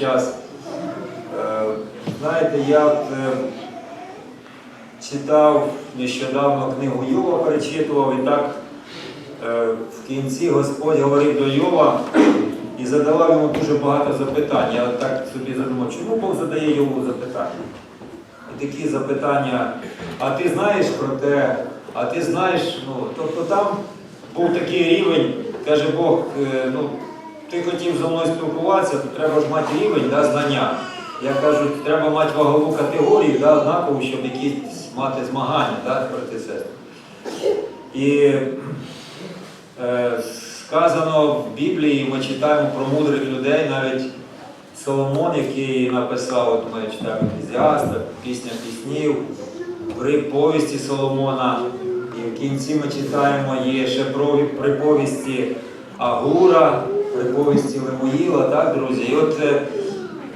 час. Е, Знаєте, я е, читав нещодавно книгу Йова, перечитував, і так е, в кінці Господь говорив до Йова і задавав йому дуже багато запитань. Я так собі задумав, чому Бог задає Йову запитання? І такі запитання, а ти знаєш про те, а ти знаєш, ну, тобто там був такий рівень, каже Бог, ну, ти хотів зі мною спілкуватися, то треба ж мати рівень да, знання. Я кажу, треба мати вагову категорію, да, однакову, щоб якісь мати змагання, да, брати і. І е, сказано в Біблії, ми читаємо про мудрих людей, навіть Соломон, який написав, от ми читаємо Еклезіаста, пісня піснів, при повісті Соломона. І в кінці ми читаємо є ще приповісті Агура, приповісті Лемуїла, так, друзі? І от е,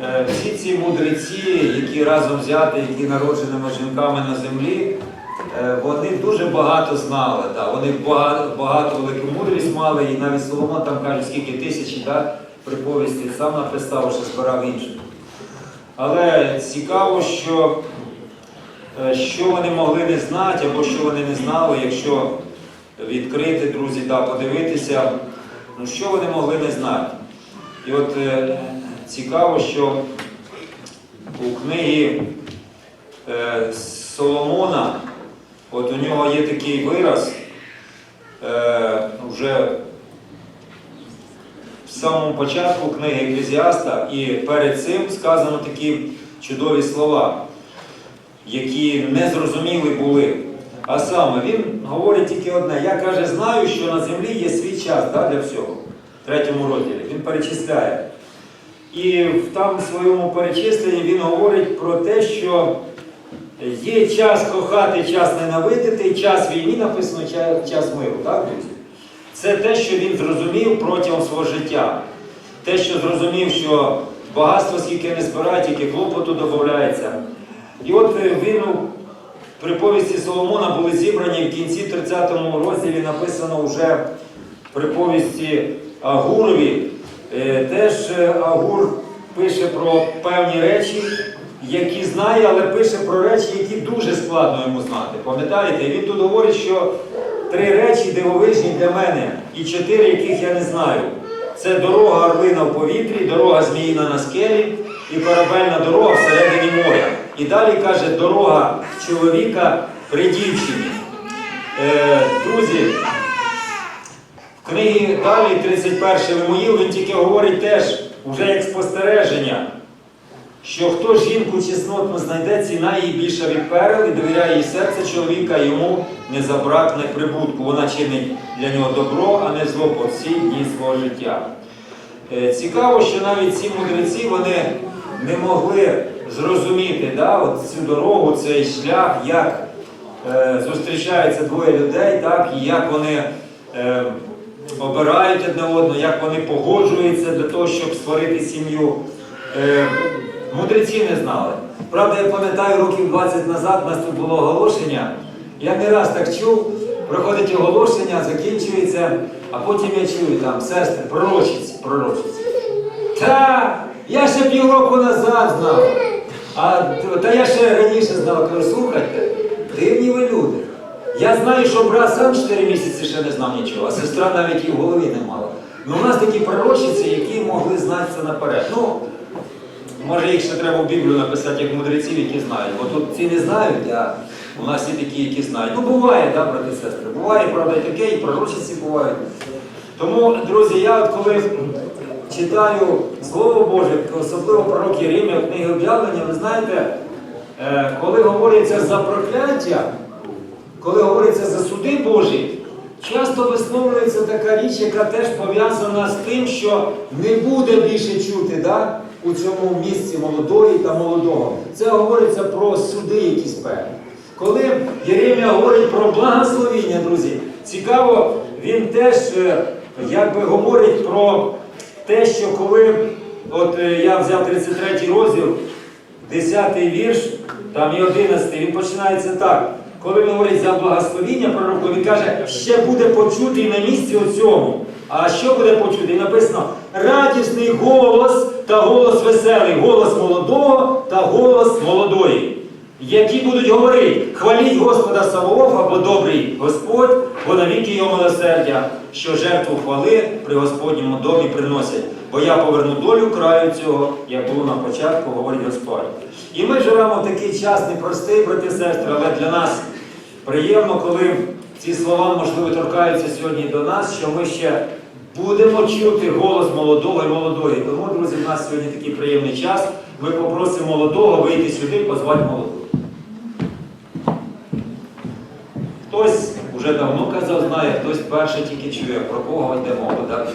е, всі ці мудреці, які разом взяти, які народженими жінками на землі, е, вони дуже багато знали. Так. Вони багато, багато велику мудрість мали, і навіть Соломон там каже, скільки тисячі так, приповісті сам написав, що збирав інших. Але цікаво, що Е, що вони могли не знати, або що вони не знали, якщо відкрити, друзі, та подивитися, ну що вони могли не знати. І от е, цікаво, що у книгі е, Соломона, от у нього є такий вираз, е, вже в самому початку книги Еклезіаста, і перед цим сказано такі чудові слова які незрозуміли були. А саме він говорить тільки одне. Я каже, знаю, що на землі є свій час да, для всього. В третьому розділі. Він перечисляє. І в там своєму перечисленні він говорить про те, що є час кохати, час ненавидити, час війни написано, час миру. Так, друзі? Це те, що він зрозумів протягом свого життя. Те, що зрозумів, що багатство, скільки не збирає, тільки клопоту додається. І от е, він приповісті Соломона були зібрані в кінці 30 розділі написано вже приповісті Агурові. Е, Теж е, Агур пише про певні речі, які знає, але пише про речі, які дуже складно йому знати. Пам'ятаєте? Він тут говорить, що три речі дивовижні для мене і чотири, яких я не знаю. Це дорога орлина в повітрі, дорога зміїна на скелі і корабельна дорога всередині моря. І далі каже дорога чоловіка при дівчині. Е, друзі, в книгі далі 31 Лемоїл він тільки говорить теж, вже як спостереження, що хто жінку чеснотну знайде, ціна її більша від перел і довіряє їй серце чоловіка, йому не забракне прибутку. Вона чинить для нього добро, а не зло по всі дні свого життя. Е, Цікаво, що навіть ці мудреці вони не могли зрозуміти да, от цю дорогу, цей шлях, як е, зустрічаються двоє людей, так, і як вони е, обирають одне одного, як вони погоджуються для того, щоб створити сім'ю. Е, мудреці не знали. Правда, я пам'ятаю, років 20 назад у нас тут було оголошення. Я не раз так чув, проходить оголошення, закінчується, а потім я чую там сестри, пророчиці, пророчиці. Та я ще півроку назад знав. А та я ще раніше знав, кажу, слухайте, дивні ви люди. Я знаю, що брат сам 4 місяці ще не знав нічого, а сестра навіть і в голові не мала. Ну, у нас такі пророчиці, які могли знати це наперед. Ну, може їх ще треба в Біблію написати як мудреців, які знають. Бо тут ці не знають, а у нас є такі, які знають. Ну, буває, да, брати і сестри. Буває, правда, і таке, і пророчиці бувають. Тому, друзі, я от коли читаю Слово Боже, особливо пророк Єремія в книги об'явлення, ви знаєте, е, коли говориться за прокляття, коли говориться за суди Божі, часто висловлюється така річ, яка теж пов'язана з тим, що не буде більше чути да, у цьому місці молодої та молодого. Це говориться про суди якісь певні. Коли Єремія говорить про благословіння, друзі, цікаво, він теж е, якби говорить про те, що коли, от е, я взяв 33 розділ, 10 вірш, там і 11, він починається так. Коли він говорить за благословіння пророку, він каже, ще буде почутий на місці оцьому. А що буде почутий? Написано радісний голос та голос веселий, голос молодого та голос молодої, які будуть говорити, хваліть Господа Саваофа, бо добрий Господь, бо навіки його милосердя, що жертву хвали при Господньому домі приносять. Бо я поверну долю краю цього, як було на початку, говорить Господь. І ми живемо в такий час непростий, брати і сестри, але для нас приємно, коли ці слова, можливо, торкаються сьогодні до нас, що ми ще будемо чути голос молодого і молодої. Тому, друзі, в нас сьогодні такий приємний час. Ми попросимо молодого вийти сюди і позвати молоду. Хтось вже давно казав, знає, хтось перше тільки чує, про кого йде мова. Так?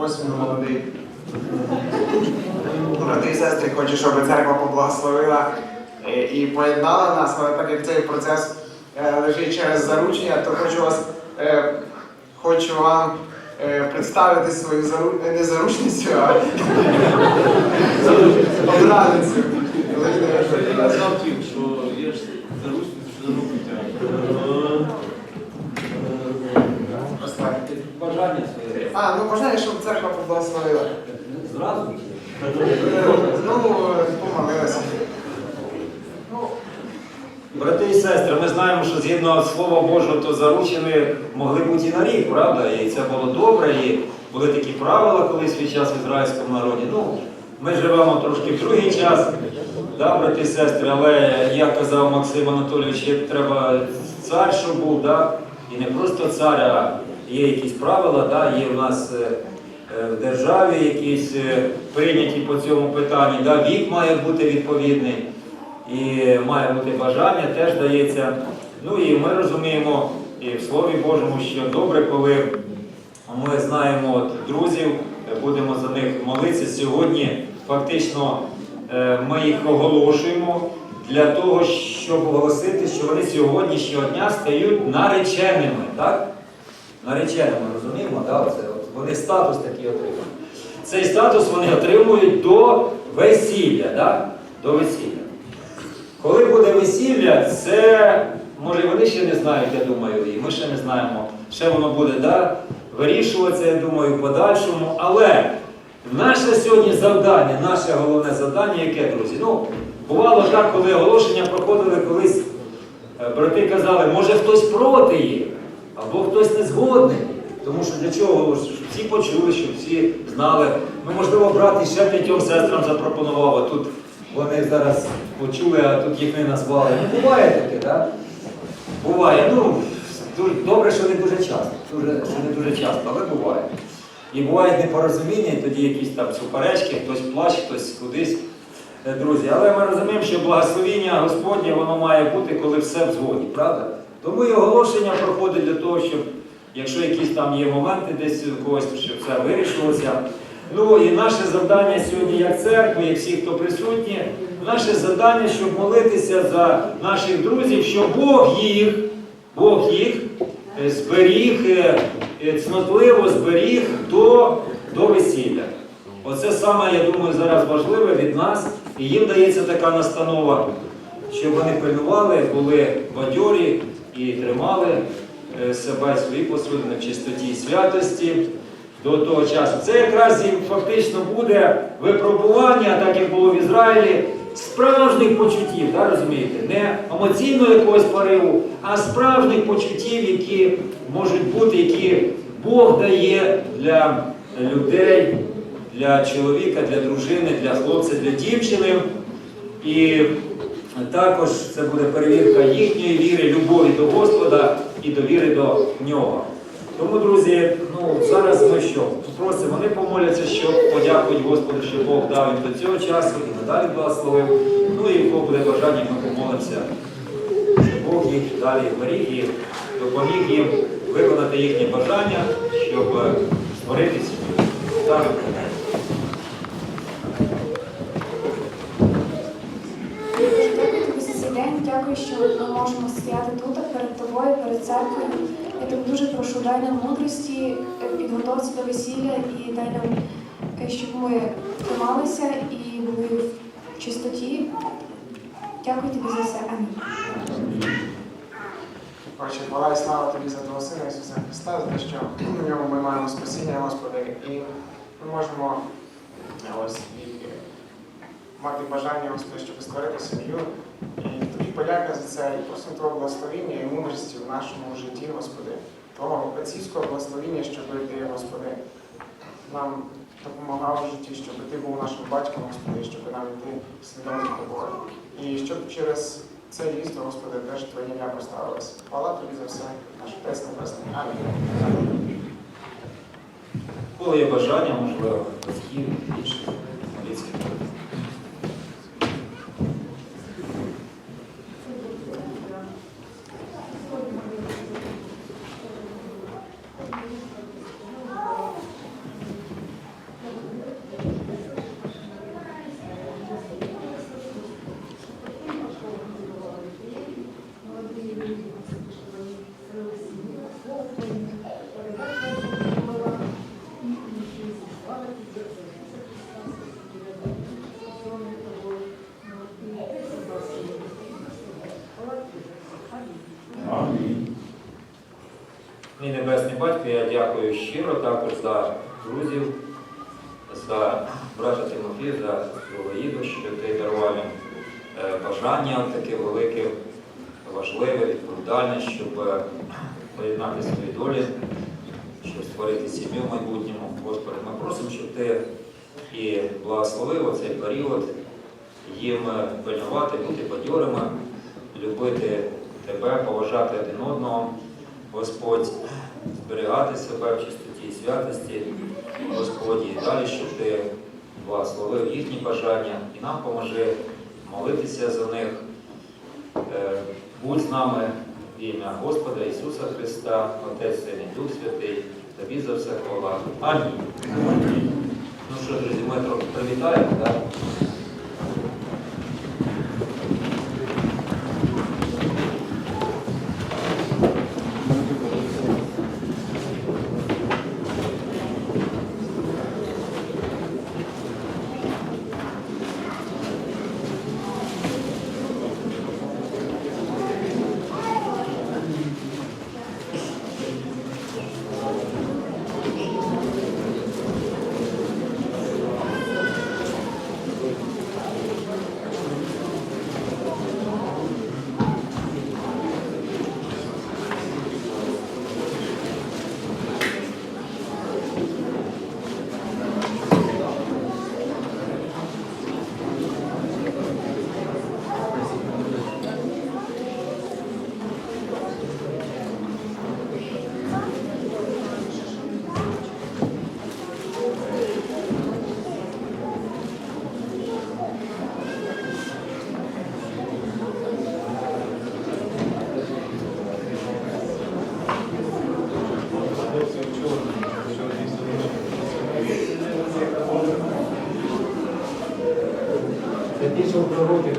Ось молодий. Брати і сестри, хочу, щоб церква поблагословила е, і поєднала нас, але так як цей процес е, лежить через заручення, то хочу вас, е, хочу вам представити свою зару... е, не заручницю, а обраницю. Я що є ж що. Бажання своє. А, ну бажаю, щоб церква поблагословила. Зразу. Е, Ну, помолилася. Брати і сестри, ми знаємо, що згідно Слова Божого, то заручені могли бути і на рік, правда? І це було добре, і були такі правила колись в свій час в ізраїльському народі. Ну, ми живемо трошки в другий час, да, брати і сестри, але як казав Максим Анатолійович, треба цар, щоб був, да? і не просто цар, а є якісь правила, да? є в нас е, е, в державі якісь е, прийняті по цьому питанні, да? вік має бути відповідний і має бути бажання, теж дається. Ну і ми розуміємо і в Слові Божому, що добре, коли ми знаємо друзів, будемо за них молитися сьогодні. Фактично е, ми їх оголошуємо для того, щоб оголосити, що вони сьогоднішнього дня стають нареченими. Так? Нареченими, розуміємо? Да? Оце, от, вони статус такий отримують. Цей статус вони отримують до весілля. Да? До весілля. Коли буде весілля, це може вони ще не знають, я думаю, і ми ще не знаємо. Ще воно буде да, вирішуватися, я думаю, в подальшому. Але наше сьогодні завдання, наше головне завдання, яке, друзі? Ну, бувало так, коли оголошення проходили колись, е, брати казали, може хтось проти їх, або хтось не згодний. Тому що для чого? Щоб всі почули, щоб всі знали. Ми, можливо, брат ще п'ятьом сестрам запропонував, тут вони зараз почули, а тут їх не назвали. Ну, буває таке, так? Буває. Ну, добре, що не дуже часто. Дуже, що не дуже часто, але буває. І бувають непорозуміння, і тоді якісь там суперечки, хтось плаче, хтось кудись. Е, Друзі, але ми розуміємо, що благословіння Господнє воно має бути, коли все в згоді, правда? Тому і оголошення проходить для того, щоб, якщо якісь там є моменти десь у когось, щоб все вирішилося. Ну і наше завдання сьогодні, як церкви, як всі, хто присутні, наше завдання, щоб молитися за наших друзів, щоб Бог їх, Бог їх е, зберіг, е, е, цнотливо зберіг до, до весілля. Оце саме, я думаю, зараз важливе від нас. І їм дається така настанова, щоб вони пильнували, були бадьорі і тримали себе свої посудини в чистоті і святості до того часу. Це якраз і фактично буде випробування, так як було в Ізраїлі, справжніх почуттів, да, розумієте? Не емоційного якогось пориву, а справжніх почуттів, які можуть бути, які Бог дає для людей, для чоловіка, для дружини, для хлопця, для дівчини. І також це буде перевірка їхньої віри, любові до Господа і довіри до нього. Тому, друзі, ну зараз ми що? Попросимо, вони помоляться, що подякують Господу, що Бог дав їм до цього часу і надалі благословив. Ну і Бог буде бажання, ми помолимося, що Бог їх далі беріг і допоміг їм виконати їхнє бажання, щоб е, створити сім'ю. Так. Дякую тобі за цей день. Дякую, що ми можемо стояти тут перед тобою, перед церквою. Я тебе дуже прошу, дай нам мудрості, е, підготовці до весілля і дай нам, щоб ми трималися і були в чистоті. Дякую тобі за все. Амінь. Отче, хвала і слава тобі за твого Сина Ісуса Христа, за те, що в ньому ми маємо спасіння, Господи, і ми можемо ось і мати бажання, Господи, щоб створити сім'ю. Подяка за це, і просимо Твого благословіння і мудрості в нашому житті, Господи, Твого отцівського благословіння, щоб Ти, Господи, нам допомагав у житті, щоб Ти був нашим батьком, Господи, щоб нам йти слідом тобою. І щоб через це дійство, Господи, теж Твоє ім'я проставилось. Хвала Тобі за все, наш Отець Небесний. Амінь. Коли є бажання, можливо, батьків, інших Мій небесний батько, я дякую щиро також за друзів, за брата Тимофія, за сестру Лаїду, що ти дарував їм е, бажання таке велике, важливе, відповідальне, щоб е, поєднати свої долі, щоб створити сім'ю в майбутньому. Господи, ми просимо, щоб ти і благословив оцей період їм пильнувати, бути бадьорими, любити тебе, поважати один одного. Господь, зберігати себе в чистоті і святості, Господь, і далі, щоб ти благословив їхні бажання і нам поможи молитися за них. Е, Будь з нами в ім'я Господа Ісуса Христа, Отець Син і Дух Святий, тобі за все хвала. Амінь. Ну що, друзі, ми трохи привітаємо, так? Це більше пророки.